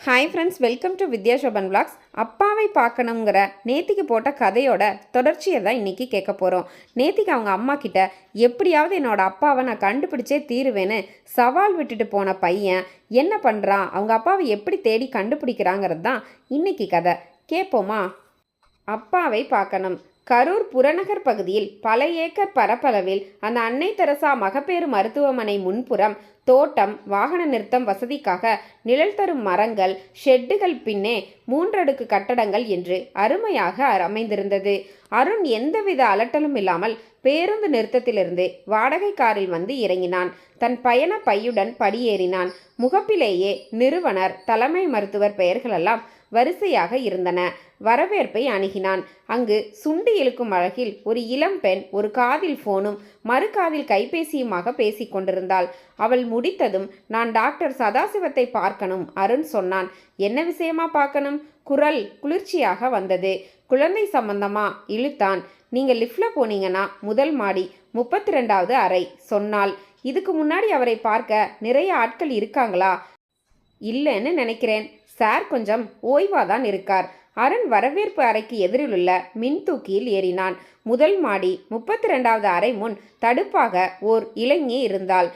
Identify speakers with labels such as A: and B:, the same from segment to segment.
A: Hi friends welcome to Vidya Shoban blogs அப்பாவை பார்க்கணுங்கிற நேத்திக்கு போட்ட கதையோட தொடர்ச்சியை தான் இன்றைக்கி கேட்க போகிறோம் நேத்திக்கு அவங்க அம்மா கிட்ட எப்படியாவது என்னோடய அப்பாவை நான் கண்டுபிடிச்சே தீருவேன்னு சவால் விட்டுட்டு போன பையன் என்ன பண்ணுறான் அவங்க அப்பாவை எப்படி தேடி கண்டுபிடிக்கிறாங்கிறது தான் இன்றைக்கி கதை. கேட்போமா அப்பாவை பார்க்கணும். கரூர் புறநகர் பகுதியில் பல ஏக்கர் பரப்பளவில் அந்த அன்னை தெரசா மகப்பேறு மருத்துவமனை முன்புறம் தோட்டம் வாகன நிறுத்தம் வசதிக்காக நிழல் தரும் மரங்கள் ஷெட்டுகள் பின்னே மூன்றடுக்கு கட்டடங்கள் என்று அருமையாக அமைந்திருந்தது. அருண் எந்தவித அலட்டலும் இல்லாமல் பேருந்து நிறுத்தத்திலிருந்து வாடகை காரில் வந்து இறங்கினான். தன் பயண பையுடன் படியேறினான். முகப்பிலேயே நிறுவனர் தலைமை மருத்துவர் பெயர்களெல்லாம் வரிசையாக இருந்தன. வரவேற்பை அணுகினான். அங்கு சுண்டி இழுக்கும் அழகில் ஒரு இளம்பெண் ஒரு காதில் போனும் மறு காதில் கைபேசியுமாக பேசிக் கொண்டிருந்தாள். அவள் முடித்ததும் நான் டாக்டர் சதாசிவத்தை பார்க்கணும் அருண் சொன்னான். என்ன விஷயமா பார்க்கணும்? குரல் குளிர்ச்சியாக வந்தது. குழந்தை சம்பந்தமா? இழுத்தான். நீங்க லிஃப்ட்ல போனீங்கன்னா முதல் மாடி முப்பத்தி ரெண்டாவது அறை சொன்னாள். இதுக்கு முன்னாடி அவரை பார்க்க நிறைய ஆட்கள் இருக்காங்களா? இல்லைன்னு நினைக்கிறேன் சார் கொஞ்சம் ஓய்வாக தான் இருக்கார். அரண் வரவேற்பு அறைக்கு எதிரிலுள்ள மின் தூக்கியில் ஏறினான். முதல் மாடி முப்பத்தி ரெண்டாவது அறை முன் தடுப்பாக ஓர் இளைஞி இருந்தாள்.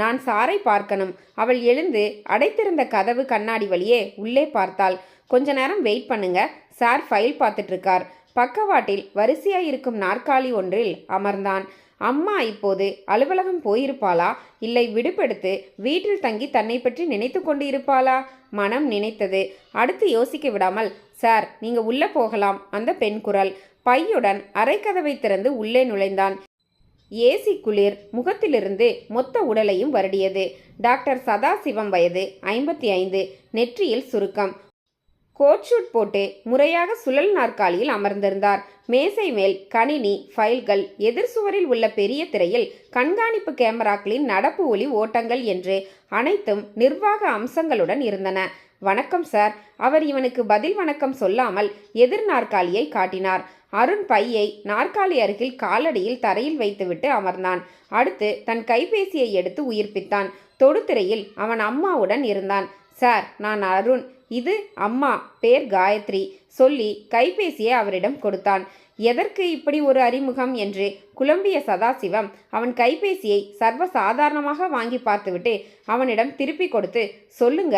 A: நான் சாரை பார்க்கணும். அவள் எழுந்து அடைத்திருந்த கதவு கண்ணாடி வழியே உள்ளே பார்த்தாள். கொஞ்ச நேரம் வெயிட் பண்ணுங்க. சார் ஃபைல் பார்த்துட்ருக்கார். பக்கவாட்டில் வரிசையாக இருக்கும் நாற்காலி ஒன்றில் அமர்ந்தான். அம்மா இப்போது அலுவலகம் போயிருப்பாளா? இல்லை விடுபெடுத்து வீட்டில் தங்கி தன்னை பற்றி நினைத்து கொண்டு இருப்பாளா மனம் நினைத்தது. அடுத்து யோசிக்க விடாமல் சார் நீங்க உள்ளே போகலாம். அந்த பெண் குரல். பையுடன் அரைக்கதவை திறந்து உள்ளே நுழைந்தான். ஏசி குளிர் முகத்திலிருந்து மொத்த உடலையும் வருடியது. டாக்டர் சதாசிவம் வயது ஐம்பத்தி ஐந்து. நெற்றியில் சுருக்கம். கோட் ஷூட் போட்டு முறையாக சுழல் நாற்காலியில் அமர்ந்திருந்தார். மேசை மேல் கணினி ஃபைல்கள் எதிர் சுவரில் உள்ள பெரிய திரையில் கண்காணிப்பு கேமராக்களின் நடப்பு ஒளி ஓட்டங்கள் என்று அனைத்தும் நிர்வாக அம்சங்களுடன் இருந்தன. வணக்கம் சார். அவர் இவனுக்கு பதில் வணக்கம் சொல்லாமல் எதிர் நாற்காலியை காட்டினார். அருண் பையை நாற்காலி அருகில் காலடியில் தரையில் வைத்துவிட்டு அமர்ந்தான். அடுத்து தன் கைபேசியை எடுத்து உயிர்ப்பித்தான். தொடுதிரையில் அவன் அம்மாவுடன் இருந்தான். சார் நான் அருண். இது அம்மா பேர் காயத்ரி. சொல்லி கைபேசியை அவரிடம் கொடுத்தான். எதற்கு இப்படி ஒரு அறிமுகம் என்று குழம்பிய சதாசிவம் அவன் கைபேசியை சர்வ சாதாரணமாக வாங்கி பார்த்துவிட்டு அவனிடம் திருப்பி கொடுத்து சொல்லுங்க.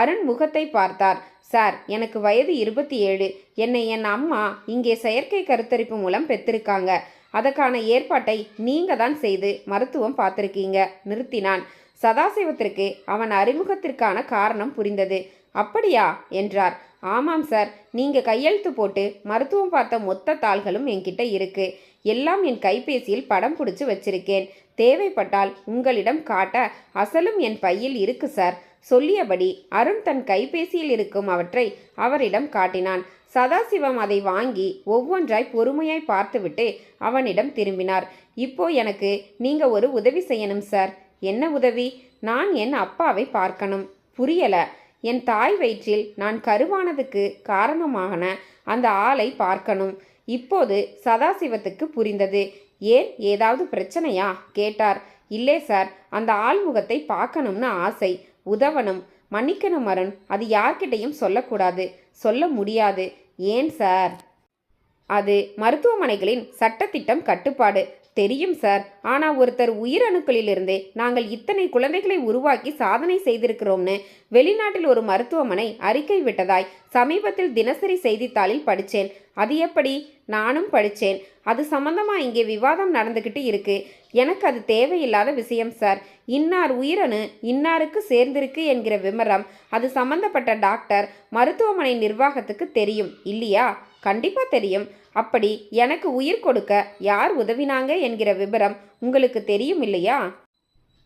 A: அருண் முகத்தை பார்த்தார். சார் எனக்கு வயது இருபத்தி ஏழு. என்னை என் அம்மா இங்கே செயற்கை கருத்தரிப்பு மூலம் பெற்றிருக்காங்க. அதற்கான ஏற்பாட்டை நீங்க தான் செய்து மருத்துவம் பார்த்துருக்கீங்க. நிறுத்தினான். சதாசிவத்திற்கு அவன் அறிமுகத்திற்கான காரணம் புரிந்தது. அப்படியா? என்றார். ஆமாம் சார். நீங்கள் கையெழுத்து போட்டு மருத்துவம் பார்த்த மொத்த தாள்களும் என்கிட்ட இருக்கு. எல்லாம் என் கைபேசியில் படம் பிடிச்சி வச்சிருக்கேன். தேவைப்பட்டால் உங்களிடம் காட்ட அசலும் என் பையில் இருக்கு சார். சொல்லியபடி அருண் தன் கைபேசியில் இருக்கும் அவற்றை அவரிடம் காட்டினான். சதாசிவம் அதை வாங்கி ஒவ்வொன்றாய் பொறுமையாய் பார்த்துவிட்டு அவனிடம் திரும்பினார். இப்போ எனக்கு நீங்க ஒரு உதவி செய்யணும் சார். என்ன உதவி? நான் என் அப்பாவை பார்க்கணும். புரியல. என் தாய் வயிற்றில் நான் கருவானதுக்கு காரணமான அந்த ஆளை பார்க்கணும். இப்போது சதாசிவத்துக்கு புரிந்தது. ஏன் ஏதாவது பிரச்சனையா? கேட்டார். இல்லை சார். அந்த ஆள்முகத்தை பார்க்கணும்னு ஆசை. உதவணும். மன்னிக்கணும் அருண். அது யார்கிட்டையும் சொல்லக்கூடாது. சொல்ல முடியாது. ஏன் சார்? அது மருத்துவமனைகளின் சட்டத்திட்டம் கட்டுப்பாடு. தெரியும் சார். ஆனால் ஒருத்தர் உயிரணுக்களிலிருந்து நாங்கள் இத்தனை குழந்தைகளை உருவாக்கி சாதனை செய்திருக்கிறோம்னு வெளிநாட்டில் ஒரு மருத்துவமனை அறிக்கை விட்டதாய் சமீபத்தில் தினசரி செய்தித்தாளில் படித்தேன். அது எப்படி? நானும் படித்தேன். அது சம்மந்தமாக இங்கே விவாதம் நடந்துக்கிட்டு இருக்கு. எனக்கு அது தேவையில்லாத விஷயம் சார். இன்னார் உயிரணு இன்னாருக்கு சேர்ந்திருக்கு என்கிற விமரம். அது சம்பந்தப்பட்ட டாக்டர் மருத்துவமனை நிர்வாகத்துக்கு தெரியும். இல்லையா? கண்டிப்பாக தெரியும். அப்படி எனக்கு உயிர் கொடுக்க யார் உதவினாங்க என்கிற விபரம் உங்களுக்கு தெரியும் இல்லையா?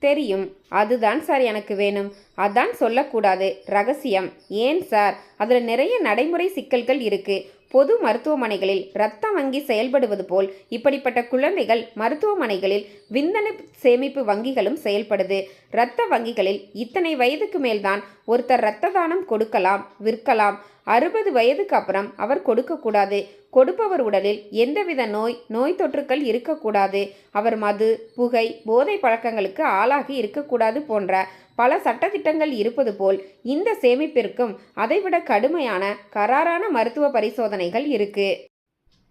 A: தெரியும். அதுதான் சார் எனக்கு வேணும். அதான் சொல்லக்கூடாது. ரகசியம். ஏன் சார்? அதில் நிறைய நடைமுறை சிக்கல்கள் இருக்குது பொது மருத்துவமனைகளில் இரத்த வங்கி செயல்படுவது போல் இப்படிப்பட்ட குழந்தைகள் மருத்துவமனைகளில் விந்தணு சேமிப்பு வங்கிகளும் செயல்படுது. இரத்த வங்கிகளில் இத்தனை வயதுக்கு மேல்தான் ஒருத்தர் இரத்த தானம் கொடுக்கலாம் விற்கலாம். அறுபது வயதுக்கு அப்புறம் அவர் கொடுக்கக்கூடாது. கொடுப்பவர் உடலில் எந்தவித நோய் நோய் தொற்றுக்கள் இருக்கக்கூடாது. அவர் மது புகை போதை பழக்கங்களுக்கு ஆளாகி இருக்கக்கூடாது போன்ற பல சட்டத்திட்டங்கள் இருப்பது போல் இந்த சேமிப்பிற்கும் அதைவிட கடுமையான கராரான மருத்துவ பரிசோதனைகள் இருக்கு.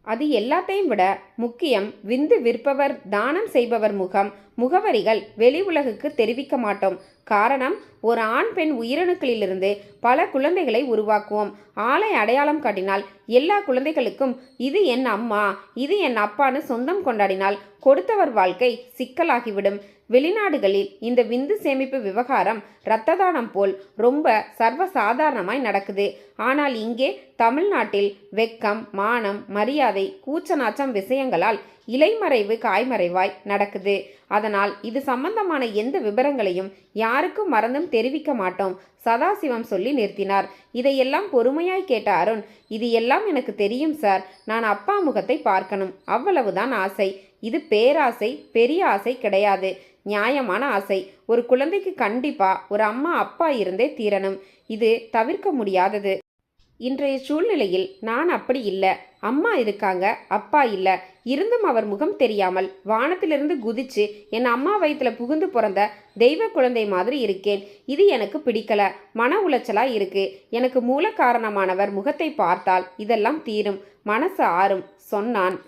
A: அது எல்லாத்தையும் விட முக்கியம் விந்து விற்பவர் தானம் செய்பவர் முகம் முகவரிகள் வெளி உலகுக்கு தெரிவிக்க மாட்டோம். காரணம் ஒரு ஆண் பெண் உயிரணுக்களிலிருந்து பல குழந்தைகளை உருவாக்குவோம். ஆளை அடையாளம் காட்டினால் எல்லா குழந்தைகளுக்கும் இது என் அம்மா இது என் அப்பான்னு சொந்தம் கொண்டாடினால் கொடுத்தவர் வாழ்க்கை சிக்கலாகிவிடும். வெளிநாடுகளில் இந்த விந்து சேமிப்பு விவகாரம் இரத்த தானம் போல் ரொம்ப சர்வசாதாரணமாய் நடக்குது. ஆனால் இங்கே தமிழ்நாட்டில் வெக்கம் மானம் மரியாதை கூச்சநாச்சம் விஷயங்களால் இலைமறைவு காய்மறைவாய் நடக்குது. அதனால் இது சம்பந்தமான எந்த விவரங்களையும் யாருக்கும் மறந்தும் தெரிவிக்க மாட்டோம். சதாசிவம் சொல்லி நிறுத்தினார். இதையெல்லாம் பொறுமையாய் கேட்ட அருண் இது எல்லாம் எனக்கு தெரியும் சார். நான் அப்பா முகத்தை பார்க்கணும். அவ்வளவுதான் ஆசை. இது பேராசை பெரிய ஆசை கிடையாது. நியாயமான ஆசை. ஒரு குழந்தைக்கு கண்டிப்பா ஒரு அம்மா அப்பா இருந்தே தீரணும். இது தவிர்க்க முடியாதது. இன்றைய சூழ்நிலையில் நான் அப்படி இல்லை. அம்மா இருக்காங்க அப்பா இல்லை. இருந்தும் அவர் முகம் தெரியாமல் வானத்திலிருந்து குதிச்சு என் அம்மா வயிற்றுல புகுந்து பிறந்த தெய்வ குழந்தை மாதிரி இருக்கேன். இது எனக்கு பிடிக்கல. மன உளைச்சலா இருக்கு. எனக்கு மூல காரணமானவர் முகத்தை பார்த்தால் இதெல்லாம் தீரும். மனசு ஆறும் சொன்னான்.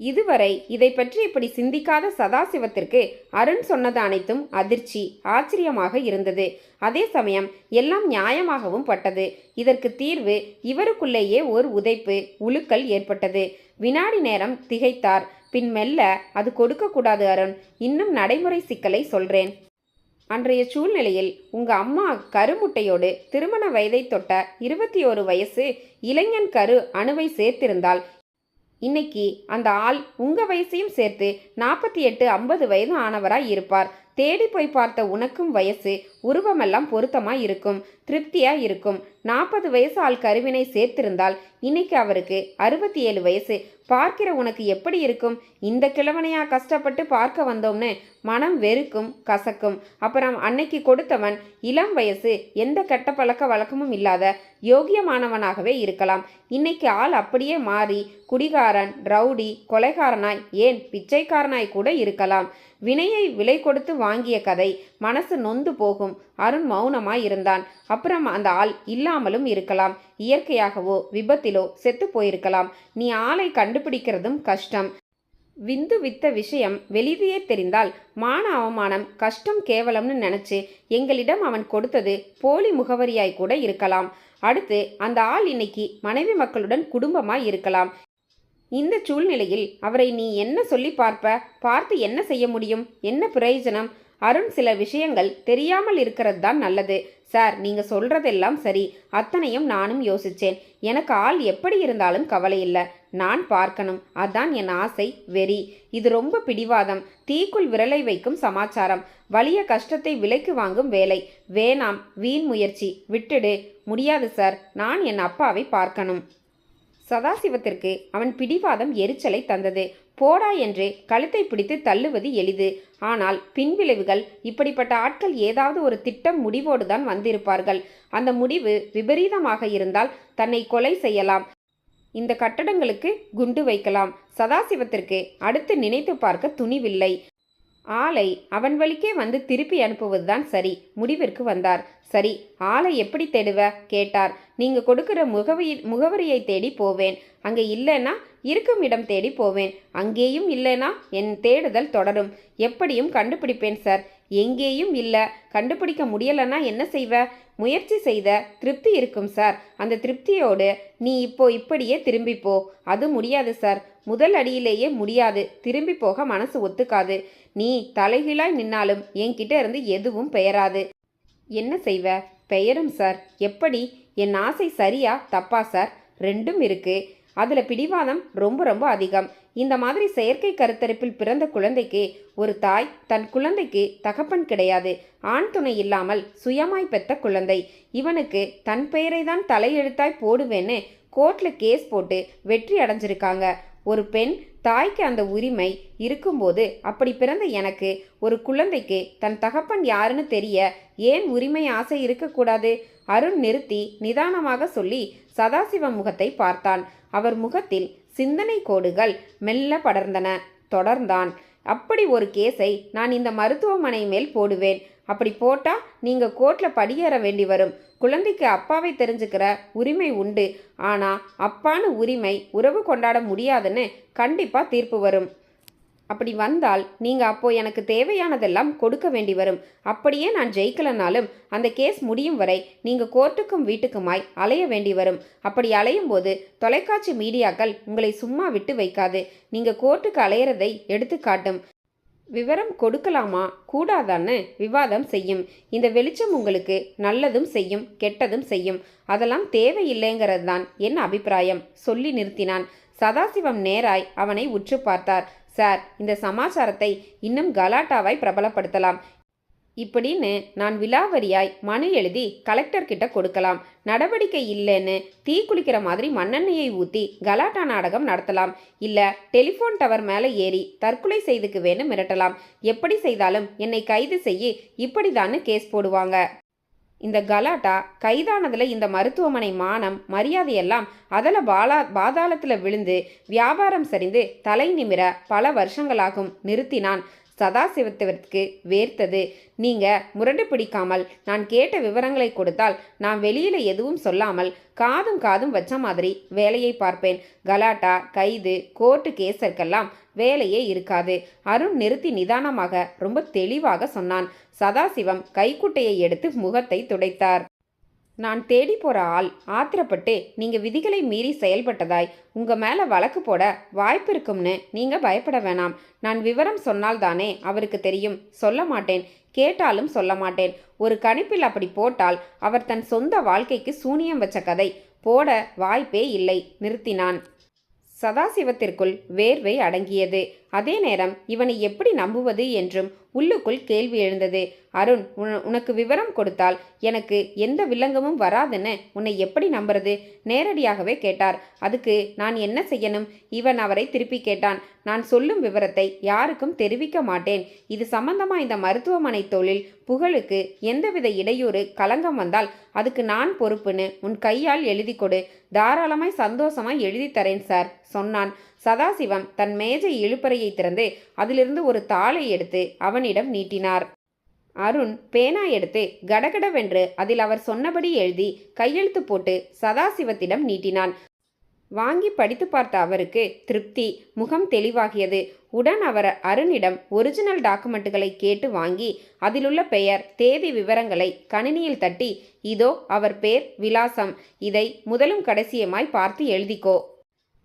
A: இதுவரை இதை பற்றி இப்படி சிந்திக்காத சதாசிவத்திற்கு அருண் சொன்னது அனைத்தும் அதிர்ச்சி ஆச்சரியமாக இருந்தது. அதே சமயம் எல்லாம் நியாயமாகவும் பட்டது. இதற்கு தீர்வு இவருக்குள்ளேயே ஓர் உதைப்பு உழுக்கல் ஏற்பட்டது. வினாடி நேரம் திகைத்தார். பின் மெல்ல அது கொடுக்கக்கூடாது அருண். இன்னும் நடைமுறை சிக்கலை சொல்றேன். அன்றைய சூழ்நிலையில் உங்க அம்மா கருமுட்டையோடு திருமண வயதை தொட்ட இருபத்தி ஒரு வயசு இளைஞன் கரு அணுவை சேர்த்திருந்தால் இன்னைக்கு அந்த ஆள் உங்கள் வயசையும் சேர்த்து நாற்பத்தி எட்டு ஐம்பது வயது ஆனவராய் இருப்பார். தேடி போய் பார்த்த உனக்கும் வயசு உருவமெல்லாம் பொருத்தமாக இருக்கும் திருப்தியாக இருக்கும். நாற்பது வயசு ஆள் கருவினை சேர்த்திருந்தால் இன்னைக்கு அவருக்கு அறுபத்தி ஏழு வயசு. பார்க்கிற உனக்கு எப்படி இருக்கும்? இந்த கிழவனையா கஷ்டப்பட்டு பார்க்க வந்தோம்னு மனம் வெறுக்கும் கசக்கும். அப்புறம் அன்னைக்கு கொடுத்தவன் இளம் வயசு எந்த கெட்ட பழக்க வழக்கமும் இல்லாத யோகியமானவனாகவே இருக்கலாம். இன்னைக்கு ஆள் அப்படியே மாறி குடிகாரன் ரவுடி கொலைகாரனாய் ஏன் பிச்சைக்காரனாய் கூட இருக்கலாம். வினையை விலை கொடுத்து வாங்கிய கதை மனசு நொந்து போகும். அருண் மௌனமாய் இருந்தான். அப்புறம் அந்த ஆள் இல்லாமலும் இருக்கலாம். இயற்கையாகவோ விபத்திலோ செத்து போயிருக்கலாம். நீ ஆளை கண்டுபிடிக்கிறதும் கஷ்டம். விந்து வித்த விஷயம் வெளியே தெரிந்தால் மான அவமானம் கஷ்டம் கேவலம்னு நினைச்சு எங்களிடம் அவன் கொடுத்தது போலி முகவரியாய் கூட இருக்கலாம். அடுத்து அந்த ஆள் இன்னைக்கு மனைவி மக்களுடன் குடும்பமாய் இருக்கலாம். இந்த சூழ்நிலையில் அவரை நீ என்ன சொல்லி பார்ப்ப? பார்த்து என்ன செய்ய முடியும்? என்ன பிரயோஜனம்? அருண் சில விஷயங்கள் தெரியாமல் இருக்கிறது தான் நல்லது. சார் நீங்க சொல்றதெல்லாம் சரி. அத்தனையும் நானும் யோசிச்சேன். எனக்கு ஆள் எப்படி இருந்தாலும் கவலை இல்லை. நான் பார்க்கணும். அதான் என் ஆசை. வெறி. இது ரொம்ப பிடிவாதம். தீக்குள் விரலை வைக்கும் சமாச்சாரம். வலிய கஷ்டத்தை விலைக்கு வாங்கும் வேலை. வேணாம். வீண் முயற்சி. விட்டுடு. முடியாது சார். நான் என் அப்பாவை பார்க்கணும். சதாசிவத்திற்கு அவன் பிடிவாதம் எரிச்சலை தந்தது. போடா என்று கழுத்தை பிடித்து தள்ளுவது எளிது. ஆனால் பின்விளைவுகள் இப்படிப்பட்ட ஆட்கள் ஏதாவது ஒரு திட்டம் முடிவோடு தான் வந்திருப்பார்கள். அந்த முடிவு விபரீதமாக இருந்தால் தன்னை கொலை செய்யலாம். இந்த கட்டடங்களுக்கு குண்டு வைக்கலாம். சதாசிவத்திற்கு அடுத்து நினைத்து பார்க்க துணிவில்லை. ஆளை அவன் வழிக்கே வந்து திருப்பி அனுப்புவதுதான் சரி. முடிவிற்கு வந்தார். சரி ஆளை எப்படி தேடுவ? கேட்டார். நீங்க கொடுக்கிற முகவரி முகவரியை தேடி போவேன். அங்கே இல்லைன்னா இருக்கும் இடம் தேடி போவேன். அங்கேயும் இல்லைனா என் தேடுதல் தொடரும். எப்படியும் கண்டுபிடிப்பேன் சார். எங்கேயும் இல்லை. கண்டுபிடிக்க முடியலன்னா என்ன செய்வ? முயற்சி செய்த. திருப்தி இருக்கும் சார். அந்த திருப்தியோடு நீ இப்போ இப்படியே திரும்பி போ. அது முடியாது சார். முதல் அடியிலேயே முடியாது. திரும்பி போக மனசு ஒத்துக்காது. நீ தலைகீழாய் நின்னாலும் என்கிட்ட இருந்து எதுவும் பெயராது. என்ன செய்வ? பெயரும் சார். எப்படி? என் ஆசை சரியா? தப்பா சார்? ரெண்டும் இருக்கு. அதில் பிடிவாதம் ரொம்ப ரொம்ப அதிகம். இந்த மாதிரி செயற்கை கருத்தரிப்பில் பிறந்த குழந்தைக்கு ஒரு தாய் தன் குழந்தைக்கு தகப்பன் கிடையாது. ஆண் துணை இல்லாமல் சுயமாய் பெற்ற குழந்தை. இவனுக்கு தன் பெயரை தான் தலையெழுத்தாய் போடுவேன்னு கோர்ட்டில் கேஸ் போட்டு வெற்றி அடைஞ்சிருக்காங்க. ஒரு பெண் தாய்க்கு அந்த உரிமை இருக்கும்போது அப்படி பிறந்த எனக்கு ஒரு குழந்தைக்கு தன் தகப்பன் யாருன்னு தெரிய ஏன் உரிமை ஆசை இருக்கக்கூடாது? அருண் நிறுத்தி நிதானமாக சொல்லி சதாசிவம் முகத்தை பார்த்தான். அவர் முகத்தில் சிந்தனை கோடுகள் மெல்ல படர்ந்தன. தொடர்ந்தான். அப்படி ஒரு கேஸை நான் இந்த மருத்துவமனை மேல் போடுவேன். அப்படி போட்டா நீங்க கோர்ட்ல படியேற வேண்டி வரும். குழந்தைக்கு அப்பாவை தெரிஞ்சுக்கிற உரிமை உண்டு. ஆனா அப்பான்னு உரிமை உறவு கொண்டாட முடியாதுன்னு கண்டிப்பா தீர்ப்பு வரும். அப்படி வந்தால் நீங்கள் அப்போ எனக்கு தேவையானதெல்லாம் கொடுக்க வேண்டி வரும். அப்படியே நான் ஜெயிக்கலனாலும் அந்த கேஸ் முடியும் வரை நீங்கள் கோர்ட்டுக்கும் வீட்டுக்குமாய் அலைய வேண்டி வரும். அப்படி அலையும் போது தொலைக்காட்சி மீடியாக்கள் உங்களை சும்மா விட்டு வைக்காது. நீங்கள் கோர்ட்டுக்கு அலையிறதை எடுத்து காட்டும். விவரம் கொடுக்கலாமா? கூடாதான்னு விவாதம் செய்யும். இந்த வெளிச்சம் உங்களுக்கு நல்லதும் செய்யும் கெட்டதும் செய்யும். அதெல்லாம் தேவையில்லைங்கிறது தான் என் அபிப்பிராயம். சொல்லி நிறுத்தினான். சதாசிவம் நேராய் அவனை உற்று பார்த்தார். சார் இந்த சமாச்சாரத்தை இன்னும் கலாட்டாவாய் பிரபலப்படுத்தலாம். இப்படின்னு நான் விலாவரியாய் மனு எழுதி கலெக்டர் கிட்ட கொடுக்கலாம். நடவடிக்கை இல்லைன்னு தீ குளிக்கிற மாதிரி மண்ணெண்ணெயை ஊற்றி கலாட்டா நாடகம் நடத்தலாம். இல்லை டெலிஃபோன் டவர் மேலே ஏறி தற்கொலை செய்துக்கு வேணும் மிரட்டலாம். எப்படி செய்தாலும் என்னை கைது செய்ய இப்படிதான்னு கேஸ் போடுவாங்க. இந்த கலாட்டா கைதானதில் இந்த மருத்துவமனை மானம் மரியாதையெல்லாம் அதில் பாலா பாதாளத்தில் விழுந்து வியாபாரம் சரிந்து தலை நிமிர பல வருஷங்களாகும் நிறுத்தினான். சதாசிவத்திற்கு வேர்த்தது. நீங்க முரண்டு பிடிக்காமல் நான் கேட்ட விவரங்களை கொடுத்தால் நான் வெளியில எதுவும் சொல்லாமல் காதும் காதும் வச்ச மாதிரி வேலையை பார்ப்பேன். கலாட்டா கைது கோர்ட்டு கேஸர்க்கெல்லாம் வேலையே இருக்காது. அருண் நிறுத்தி நிதானமாக ரொம்ப தெளிவாக சொன்னான். சதாசிவம் கைக்குட்டையை எடுத்து முகத்தை துடைத்தார். நான் தேடி போற ஆள் ஆத்திரப்பட்டு நீங்க விதிகளை மீறி செயல்பட்டதாய் உங்க மேல வழக்கு போட வாய்ப்பு இருக்கும்னு நீங்க பயப்பட வேணாம். நான் விவரம் சொன்னால்தானே அவருக்கு தெரியும். சொல்ல மாட்டேன். கேட்டாலும் சொல்ல மாட்டேன். ஒரு கணிப்பில் அப்படி போட்டால் அவர் தன் சொந்த வாழ்க்கைக்கு சூனியம் வச்ச கதை. போட வாய்ப்பே இல்லை நிறுத்தினான். சதாசிவத்திற்குள் வேர்வை அடங்கியது. அதே நேரம் இவனை எப்படி நம்புவது என்றும் உள்ளுக்குள் கேள்வி எழுந்தது. அருண் உன- உனக்கு விவரம் கொடுத்தால் எனக்கு எந்த வில்லங்கமும் வராதுன்னு உன்னை எப்படி நம்புறது? நேரடியாகவே கேட்டார். அதுக்கு நான் என்ன செய்யணும்? இவன் அவரை திருப்பி கேட்டான். நான் சொல்லும் விவரத்தை யாருக்கும் தெரிவிக்க மாட்டேன். இது சம்பந்தமா இந்த மருத்துவமனை தொழில்? புகழுக்கு எந்தவித இடையூறு களங்கம் வந்தால் அதுக்கு நான் பொறுப்புன்னு உன் கையால் எழுதி கொடு. தாராளமாய் சந்தோஷமாய் எழுதி தரேன் சார் சொன்னான். சதாசிவம் தன் மேஜை இழுப்பறையை திறந்து அதிலிருந்து ஒரு தாளை எடுத்து அவனிடம் நீட்டினார். அருண் பேனா எடுத்து கடகடவென்று அதில் அவர் சொன்னபடி எழுதி கையெழுத்து போட்டு சதாசிவத்திடம் நீட்டினான். வாங்கி படித்து பார்த்த அவருக்கு திருப்தி முகம் தெளிவாகியது. உடன் அவர் அருணிடம் ஒரிஜினல் டாக்குமெண்ட்டுகளை கேட்டு வாங்கி அதிலுள்ள பெயர் தேதி விவரங்களை கணினியில் தட்டி இதோ அவர் பேர் விலாசம். இதை முதலும் கடைசியமாய் பார்த்து எழுதிக்கோ.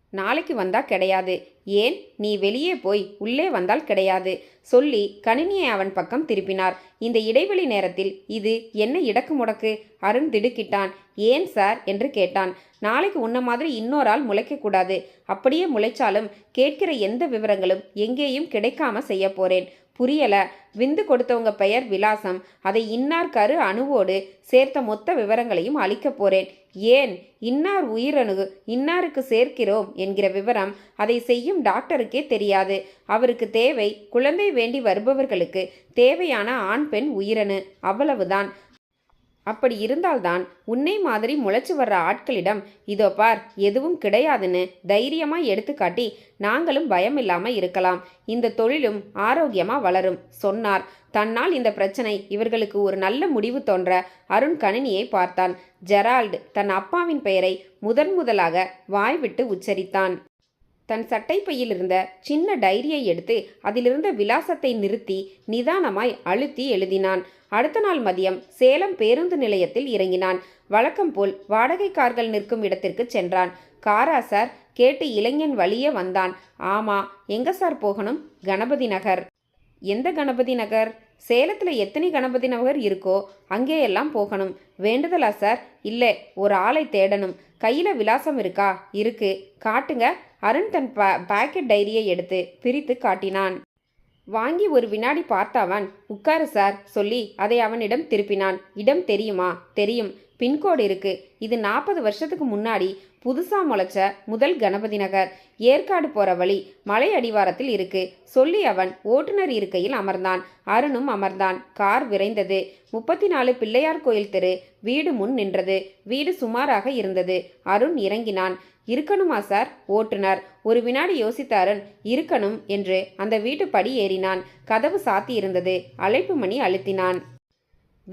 A: நாளைக்கு வந்தா கிடையாது. ஏன்? நீ வெளியே போய் உள்ளே வந்தால் கிடையாது. சொல்லி கணினியை அவன் பக்கம் திருப்பினார். இந்த இடைவெளி நேரத்தில் இது என்ன இடக்கு முடக்கு? அருண் திடுக்கிட்டான். ஏன் சார்? என்று கேட்டான். நாளைக்கு உன்ன மாதிரி இன்னொரு ஆள் முளைக்கக்கூடாது அப்படியே முளைச்சாலும் கேட்கிற எந்த விவரங்களும் எங்கேயும் கிடைக்காம செய்ய போறேன். புரியல. விந்து கொடுத்தவங்க பெயர் விலாசம். அதை இன்னார் கரு அணுவோடு சேர்த்த மொத்த விவரங்களையும் அளிக்க போறேன். ஏன்? இன்னார் உயிரணு இன்னாருக்கு சேர்க்கிறோம் என்கிற விவரம் அதை செய்யும் டாக்டருக்கே தெரியாது. அவருக்கு தேவை குழந்தை வேண்டி வருபவர்களுக்கு தேவையான ஆண் பெண் உயிரணு. அவ்வளவுதான். அப்படி இருந்தால்தான் உன்னை மாதிரி முளைச்சு வர்ற ஆட்களிடம் இதோ பார் எதுவும் கிடையாதுன்னு தைரியமாக எடுத்துக்காட்டி நாங்களும் பயம் இருக்கலாம். இந்த தொழிலும் ஆரோக்கியமாக வளரும் சொன்னார். தன்னால் இந்த பிரச்சனை இவர்களுக்கு ஒரு நல்ல முடிவு தோன்ற அருண் கணினியை பார்த்தான். ஜெரால்டு தன் அப்பாவின் பெயரை முதன் முதலாக வாய்விட்டு உச்சரித்தான். தன் சட்டைப்பையில் இருந்த சின்ன டைரியை எடுத்து அதிலிருந்த விலாசத்தை நிறுத்தி நிதானமாய் அழுத்தி எழுதினான். அடுத்த நாள் மதியம் சேலம் பேருந்து நிலையத்தில் இறங்கினான். வழக்கம் போல் வாடகை கார்கள் நிற்கும் இடத்திற்கு சென்றான். காரா சார் கேட்டு இளைஞன் வழியே வந்தான். ஆமா எங்க சார் போகணும்? கணபதி நகர். எந்த கணபதி நகர்? சேலத்தில் எத்தனை கணபதி நகர் இருக்கோ அங்கேயெல்லாம் போகணும். வேண்டுதலா சார் இல்லை ஒரு ஆளை தேடணும். கையில் விலாசம் இருக்கா? இருக்கு. காட்டுங்க. அருண் தன் பா பாக்கெட் டைரியை எடுத்து பிரித்து காட்டினான். வாங்கி ஒரு வினாடி பார்த்தவன் உட்காரு சார் சொல்லி அதை அவனிடம் திருப்பினான். இடம் தெரியுமா? தெரியும். பின்கோடு இருக்கு. இது நாற்பது வருஷத்துக்கு முன்னாடி புதுசாக முளைச்ச முதல் கணபதி நகர். ஏற்காடு போகிற வழி மலை அடிவாரத்தில் இருக்கு. சொல்லி அவன் ஓட்டுநர் இருக்கையில் அமர்ந்தான். அருணும் அமர்ந்தான். கார் விரைந்தது. முப்பத்தி நாலு பிள்ளையார் கோயில் தெரு. வீடு முன் நின்றது. வீடு சுமாராக இருந்தது. அருண் இறங்கினான். இருக்கணுமா சார்? ஓட்டுநர். ஒரு வினாடி யோசித்த அருண் இருக்கணும் என்று அந்த வீட்டு படி ஏறினான். கதவு சாத்தி இருந்தது அழைப்பு மணி அழுத்தினான்.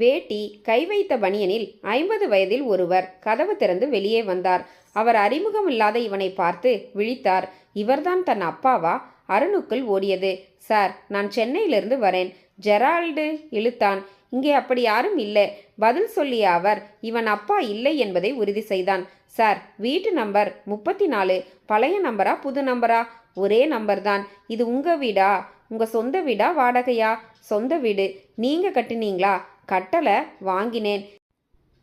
A: வேட்டி கை வைத்த பனியனில் ஐம்பது வயதில் ஒருவர் கதவு திறந்து வெளியே வந்தார். அவர் அறிமுகமில்லாத இவனை பார்த்து விழித்தார். இவர்தான் தன் அப்பாவா? அருணுக்குள் ஓடியது. சார் நான் சென்னையிலிருந்து வரேன். ஜெரால்டு இழுத்தான். இங்கே அப்படி யாரும் இல்லை. பதில் சொல்லிய அவர் இவன் அப்பா இல்லை என்பதை உறுதி செய்தான். சார் வீட்டு நம்பர் முப்பத்தி நாலு பழைய நம்பரா புது நம்பரா? ஒரே நம்பர் தான் இது உங்க வீடா? உங்க சொந்த வீடா வாடகையா? சொந்த வீடு. நீங்க கட்டினீங்களா? கட்டளை வாங்கினேன்.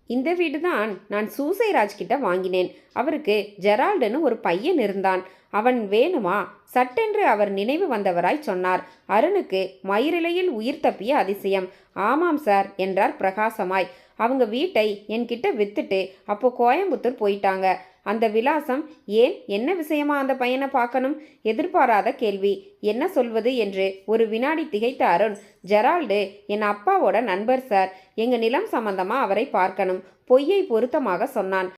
A: இந்த வீடு தான் நான் சூசைராஜ் கிட்ட வாங்கினேன். அவருக்கு ஜெரால்டுன்னு ஒரு பையன் இருந்தான். அவன் வேணுமா? சட்டென்று அவர் நினைவு வந்தவராய் சொன்னார். அருணுக்கு மயிரிழையில் உயிர் தப்பிய அதிசயம். ஆமாம் சார் என்றார் பிரகாசமாய். அவங்க வீட்டை என்கிட்ட வித்துட்டு அப்போ கோயம்புத்தூர் போயிட்டாங்க. அந்த விலாசம் ஏன் என்ன விஷயமா அந்த பையனை பார்க்கணும்? எதிர்பாராத கேள்வி. என்ன சொல்வது என்று ஒரு வினாடி திகைத்த அருண் ஜெரால்டு என் அப்பாவோட நண்பர் சார். எங்க நிலம் சம்பந்தமா அவரை பார்க்கணும். பொய்யை பொருத்தமாக சொன்னான்.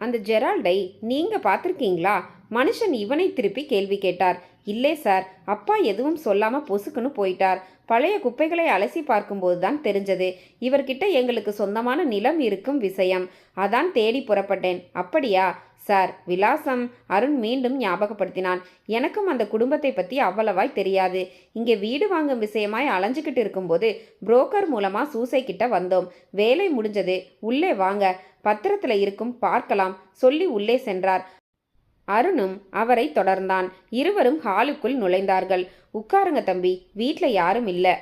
A: அந்த ஜெரால்டை நீங்க பார்த்துருக்கீங்களா? மனுஷன் இவனை திருப்பி கேள்வி கேட்டார். இல்லை சார். அப்பா எதுவும் சொல்லாம பொசுக்குன்னு போயிட்டார். பழைய குப்பைகளை அலசி பார்க்கும்போது தான் தெரிஞ்சது. இவர்கிட்ட எங்களுக்கு சொந்தமான நிலம் இருக்கும் விஷயம். அதான் தேடி புறப்பட்டேன். அப்படியா? சார் விலாசம் அருண் மீண்டும் ஞாபகப்படுத்தினான். எனக்கும் அந்த குடும்பத்தை பற்றி அவ்வளவாய் தெரியாது. இங்கே வீடு வாங்கும் விஷயமாய் அலைஞ்சிக்கிட்டு இருக்கும்போது புரோக்கர் மூலமாக சூசை கிட்ட வந்தோம். வேலை முடிஞ்சது. உள்ளே வாங்க. பத்திரத்தில் இருக்கும் பார்க்கலாம். சொல்லி உள்ளே சென்றார். அருணும் அவரை தொடர்ந்தான். இருவரும் ஹாலுக்குள் நுழைந்தார்கள். உட்காருங்க தம்பி வீட்டில் யாரும் இல்லை.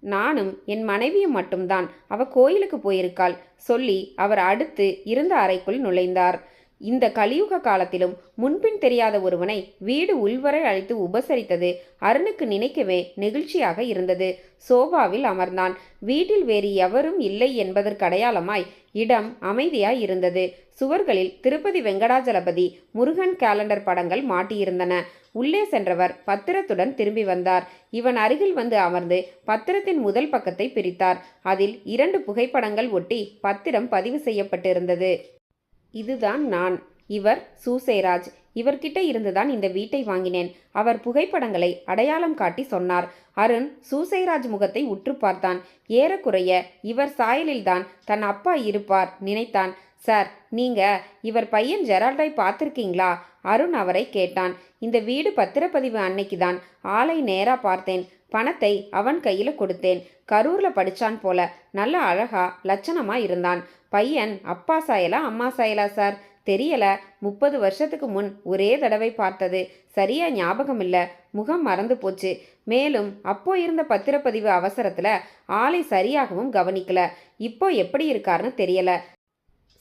A: நானும் என் மனைவியும் மட்டும்தான். அவ கோயிலுக்கு போயிருக்காள். சொல்லி அவர் அடுத்து இருந்த அறைக்குள் நுழைந்தார். இந்த கலியுக காலத்திலும் முன்பின் தெரியாத ஒருவனை வீடு உள்வரை அழைத்து உபசரித்தது அருணுக்கு நினைக்கவே நெகிழ்ச்சியாக இருந்தது. சோபாவில் அமர்ந்தான். வீட்டில் வேறு எவரும் இல்லை என்பதற்கு அடையாளமாய் இடம் அமைதியாய் இருந்தது. சுவர்களில் திருப்பதி வெங்கடாஜலபதி முருகன் கேலண்டர் படங்கள் மாட்டியிருந்தன. உள்ளே சென்றவர் பத்திரத்துடன் திரும்பி வந்தார். இவன் அருகில் வந்து அமர்ந்து பத்திரத்தின் முதல் பக்கத்தை பிரித்தார். அதில் இரண்டு புகைப்படங்கள் ஒட்டி பத்திரம் பதிவு செய்யப்பட்டிருந்தது. இதுதான் நான். இவர் சூசேராஜ். இவர்கிட்ட இருந்துதான் இந்த வீட்டை வாங்கினேன். அவர் புகைப்படங்களை அடையாளம் காட்டி சொன்னார். அருண் சூசைராஜ் முகத்தை உற்று பார்த்தான். ஏறக்குறைய இவர் சாயலில்தான் தன் அப்பா இருப்பார் நினைத்தான். சார் நீங்க இவர் பையன் ஜெரால்டை பார்த்துருக்கீங்களா? அருண் அவரை கேட்டான். இந்த வீடு பத்திரப்பதிவு அன்னைக்கு தான் ஆளை நேரா பார்த்தேன். பணத்தை அவன் கையில் கொடுத்தேன். கரூரில் படிச்சான் போல. நல்ல அழகா லட்சணமாக இருந்தான். பையன் அப்பா சாயலா அம்மா சாயலா சார். தெரியல முப்பது வருஷத்துக்கு முன் ஒரே தடவை பார்த்தது. சரியா ஞாபகம் இல்லை முகம் மறந்து போச்சு. மேலும் அப்போ இருந்த பத்திரப்பதிவு அவசரத்தில் ஆளை சரியாகவும் கவனிக்கல. இப்போ எப்படி இருக்காருன்னு தெரியல.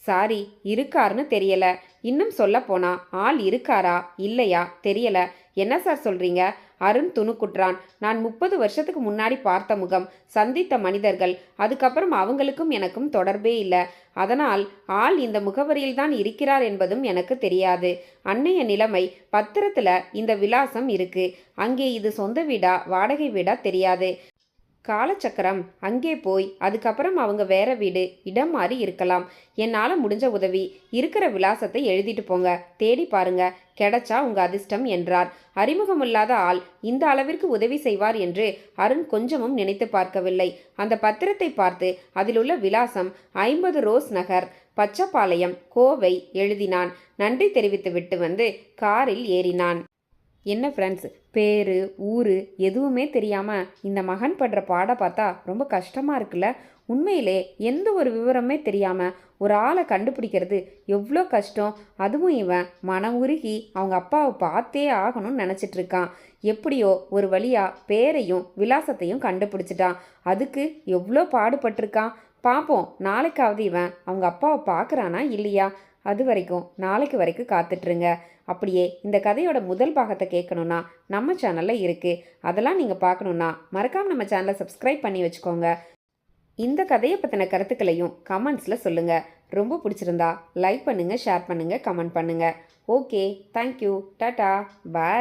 A: சாரி இருக்காருன்னு தெரியல. இன்னும் சொல்ல போனா ஆள் இருக்காரா இல்லையா தெரியல. என்ன சார் சொல்றீங்க? அருண் துணுக்குற்றான். நான் முப்பது வருஷத்துக்கு முன்னாடி பார்த்த முகம். சந்தித்த மனிதர்கள். அதுக்கப்புறம் அவங்களுக்கும் எனக்கும் தொடர்பே இல்லை. அதனால் ஆள் இந்த முகவரியில் தான் இருக்கிறார் என்பதும் எனக்கு தெரியாது. அன்னைய நிலைமை பத்திரத்தில் இந்த விலாசம் இருக்கு. அங்கே இது சொந்த வீடா வாடகை வீடா தெரியாது. காலச்சக்கரம். அங்கே போய் அதுக்கப்புறம் அவங்க வேற வீடு இடம் மாறி இருக்கலாம். என்னால் முடிஞ்ச உதவி. இருக்கிற விலாசத்தை எழுதிட்டு போங்க. தேடி பாருங்க. கிடைச்சா உங்க அதிர்ஷ்டம் என்றார். அறிமுகமில்லாத ஆள் இந்த அளவிற்கு உதவி செய்வார் என்று அருண் கொஞ்சமும் நினைத்து பார்க்கவில்லை. அந்த பத்திரத்தை பார்த்து அதிலுள்ள விலாசம் ஐம்பது ரோஸ் நகர் பச்சப்பாளையம் கோவை எழுதினான். நன்றி தெரிவித்து விட்டு வந்து காரில் ஏறினான். என்ன ஃப்ரெண்ட்ஸ் பேர் ஊர் எதுவுமே தெரியாமல் இந்த மகன் படுற பாட பார்த்தா ரொம்ப கஷ்டமாக இருக்குல்ல? உண்மையிலே எந்த ஒரு விவரமே தெரியாமல் ஒரு ஆளை கண்டுபிடிக்கிறது எவ்வளோ கஷ்டம்? அதுவும் இவன் மன உருகி அவங்க அப்பாவை பார்த்தே ஆகணும்னு நினச்சிட்டு இருக்கான். எப்படியோ ஒரு வழியாக பேரையும் விலாசத்தையும் கண்டுபிடிச்சிட்டான். அதுக்கு எவ்வளோ பாடுபட்டிருக்கான்? பார்ப்போம் நாளைக்காவது இவன் அவங்க அப்பாவை பார்க்குறானா இல்லையா? அது வரைக்கும் நாளைக்கு வரைக்கும் காத்துட்ருங்க அப்படியே இந்த கதையோட முதல் பாகத்தை கேட்கணுன்னா நம்ம சேனலில் இருக்குது அதெல்லாம் நீங்கள் பார்க்கணுன்னா மறக்காமல் நம்ம சேனலை சப்ஸ்கிரைப் பண்ணி வச்சுக்கோங்க. இந்த கதையை பற்றின கருத்துக்களையும் கமெண்ட்ஸில் சொல்லுங்கள் ரொம்ப பிடிச்சிருந்தா லைக் பண்ணுங்கள் ஷேர் பண்ணுங்கள் கமெண்ட் பண்ணுங்கள் ஓகே தேங்க்யூ டாட்டா பாய்